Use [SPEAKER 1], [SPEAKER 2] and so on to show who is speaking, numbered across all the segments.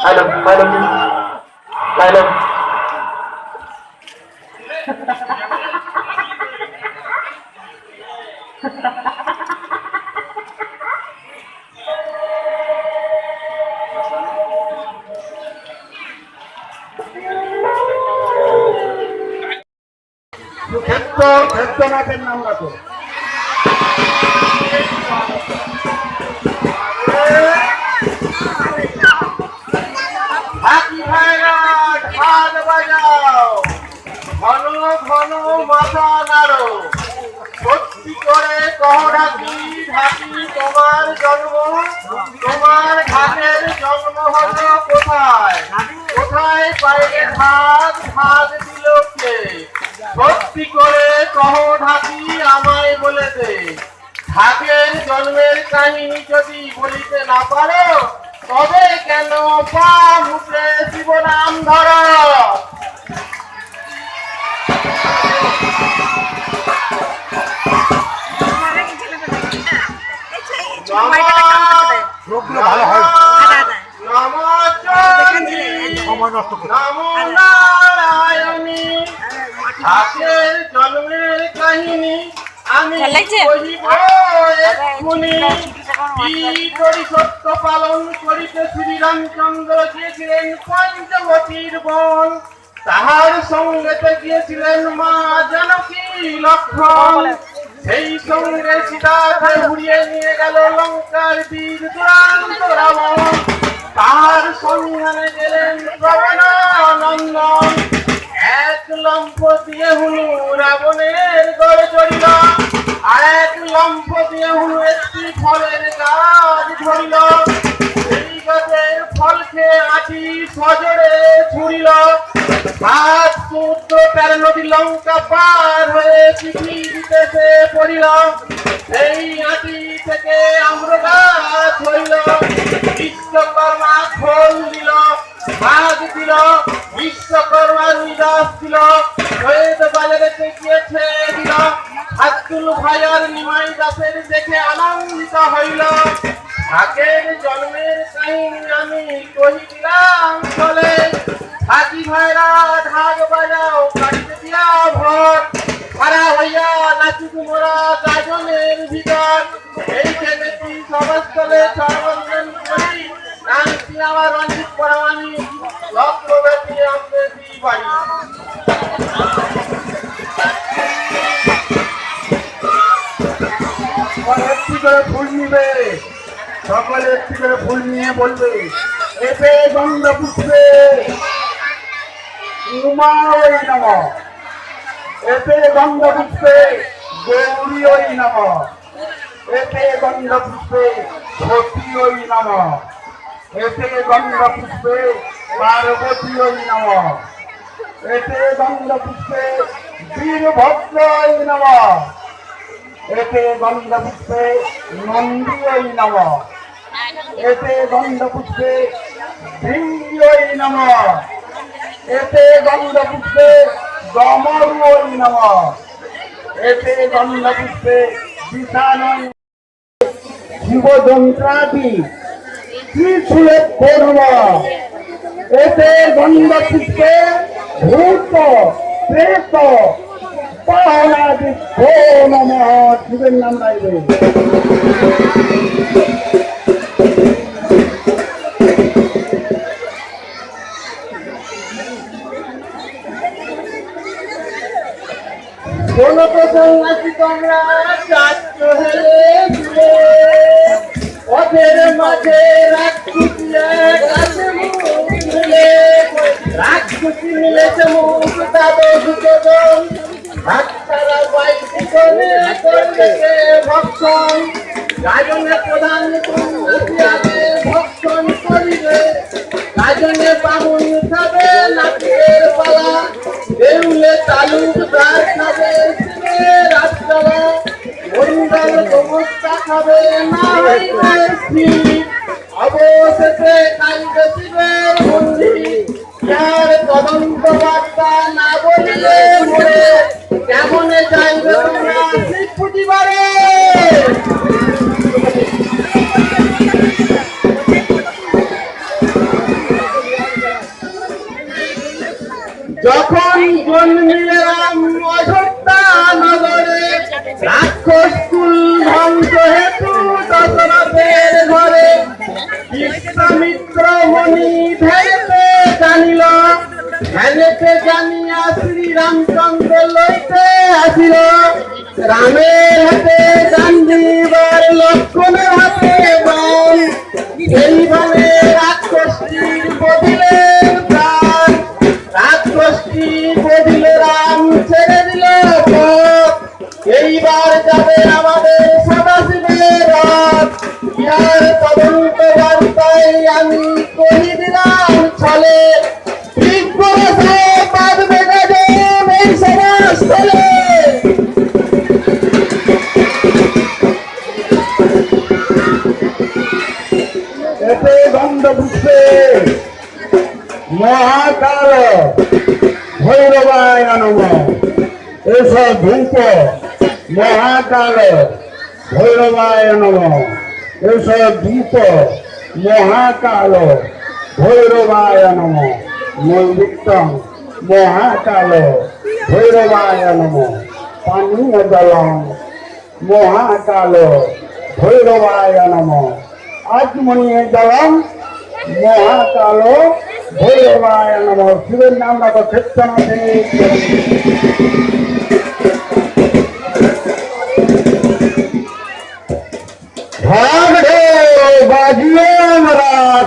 [SPEAKER 1] Madam madam madam
[SPEAKER 2] ক্ষেত্র ক্ষেত্রনাথের নাম রাখো হাতি ভাইরা ঢাল বাজাও ঘন ঘন মাথা নাড়ো সত্যি করে কহ ঢাকি ঢাকি তোমার জন্ম তোমার ঘাটের জন্ম হলো কোথায় কোথায় পাইলে ভাত ভাত দিল কে? সত্যি করে কহ ঢাকি আমায় বলে দে। ঢাকের জন্মের কাহিনী যদি বলিতে না পারো তবে কেন পা মুখে শিবনাম ধরো?
[SPEAKER 3] ভালো হয়
[SPEAKER 2] নম চণ্ডী
[SPEAKER 3] সময় নষ্ট করে
[SPEAKER 2] কাহিনী আমি সত্য পালন করিতে শ্রীরামচন্দ্র গিয়েছিলেন পঞ্চবতীর বন তাহার সঙ্গেতে গিয়েছিলেন মা জানকী লক্ষণ। সেই সঙ্গে সীতাকে উড়িয়ে নিয়ে গেল লঙ্কার বীর দুরান্ত রাবণ। তাহার সন্ধানে গেলেন নন্দন এক লম্ফ দিয়ে হুনু রাবণের গড়ে চড়িল। আর এক লম্ফ দিয়ে হুনু একটি ফলের গাছ ধরিল। সেই গাছের ফল খেয়ে আটি সজরে ছুড়িল। সাত চোদ্দ তেরো নদী লঙ্কা পার হয়ে পৃথিবীতে পড়িল। সেই আটি থেকে আনন্দিত হইল, ঢাকের জন্মের কাহিনী আমি কহিলাম চলে হাতি ভাইরা, ঢাক বাজাও, কাটিতে দিয়া ভর খারা হইয়া নাচি মোরা গাজনের ভিতর। এই জেনেছি সমাজতলে সর্বজন করি, নাচি আমার রঞ্জিত পরামানি করে ফুল নিয়ে বলবে এতে গন্ধ পুষ্পে উমা ওই নম এতে গন্ধ পুষ্পে গৌরী ওই নম এতে গন্ধ পুষ্পে সতী ওই নম এতে গন্ধ পুষ্পে পার্বতী ওই নম এতে গন্ধ পুষ্পে বীরভদ্র ওই নম এতে গন্ধ পুষ্পে নন্দী ওই নম। এতে গন্ধ পুষ্পে ভৃঙ্গি নম। এতে গন্ধ পুষ্পে দমরু নম। এতে গন্ধ পুষ্পে বিশানন জীবযন্ত্রাদি ত্রিশূলে নম। এতে গন্ধ পুষ্পে ভূত, প্রেত পাহলাদি ভো নম। শিবের নাম রাইবে। তো সন্ন্যাসী তোমরা চাচ্ছ হেলে পথের মাঝে মুখ মিলে করবে ভক্ষণ গাজনে প্রধান ভক্ষণ করিবে। গাজনে বামুন খাবে নাকের পালা। দেউলে তালুকদার খাবে শিবের রাতকালা মন্ডল গোমস্তা খাবে অবশেষে শিবের মন্দির। যার বার্তা না বলিলে মরে। কেমনে যাইবে তোমরা?
[SPEAKER 4] মন মিলাম অযোধ্যা নগরে, রাক্ষস কুল ধ্বংস হেতু দশরথের ঘরে। বিশ্বামিত্র মণি ধ্যানেতে জানিল ধ্যানেতে জানিয়া শ্রী রামচন্দ্র লইতে আসিল। রামের হাতে গান্ধীবার লক্ষ্মণের হাতে বাম। এইভাবে রাক্ষসটির বদিলেন আমি এতে গন্ধ পুষ্পে মহাকাল ভৈরবায় নম এসব ধূপ মহাকাল ভৈরবায় নম এসব মহাকাল ভৈরবায় নম নৈবিত্তম মহাকাল ভৈরবায় নম পানীয় জলম মহাকাল ভৈরবায় নম আত্মনীয় জলম মহাকাল ভৈরবায় নম শিবের নাম রাখো ক্ষেত্রনাথে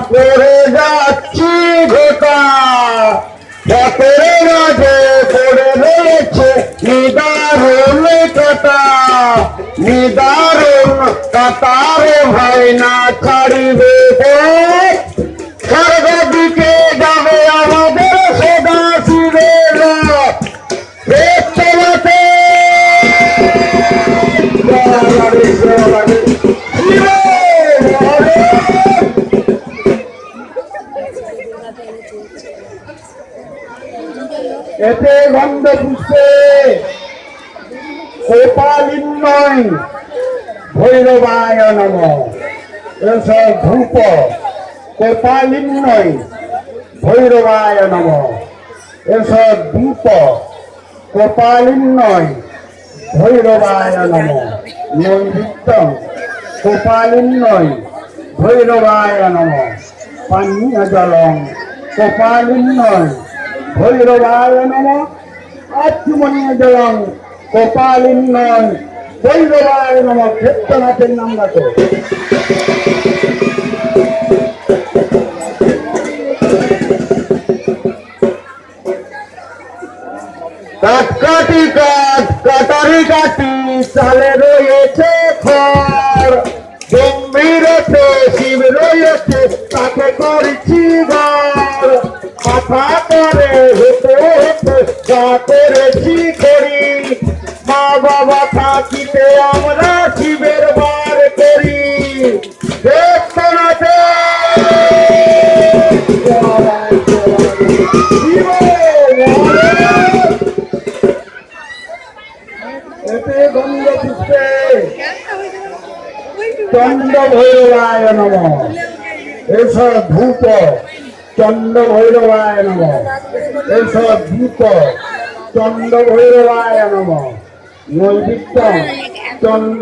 [SPEAKER 4] করে যাচ্ছি ঘোটা পথের মাঝে পড়ে রয়েছে নিদারুণ কাটা ভাই না ছাড়িবে সর্ব এতে গন্ধ পুষ্পে গোপালিন্ময় ভৈরবায় নম। ধূপ। গোপালিন্ময় ভৈরবায় নম। এসব ধূপ। গোপালিন্ময় ভৈরবায় নম। নৈবিত্তম গোপালিন্ময় ভৈরবায় নম। পানীয় জলম গোপালিন্ময় ভৈরবায় নম। আত্মনীয় জলম গোপালিন্ময় ভৈরবায় নম ক্ষেত্রনাথের নাম কাটি কাট কাটারি কাটি চালে রয়েছে খড়। গম্ভীরতে শিব রয়েছে, তাকে করেছি ঘর কথা করে হতে হতে যা করেছি করি। মা বাবা থাকিতে আমরা শিবের বার করি। চন্দ্র ভৈরবায় নম। এসব ধূপ। চন্দ্র ভৈরবায় নম। এসব ধূপ চন্দ্র ভৈরবায় নম। নৈবিত্য চন্দ্র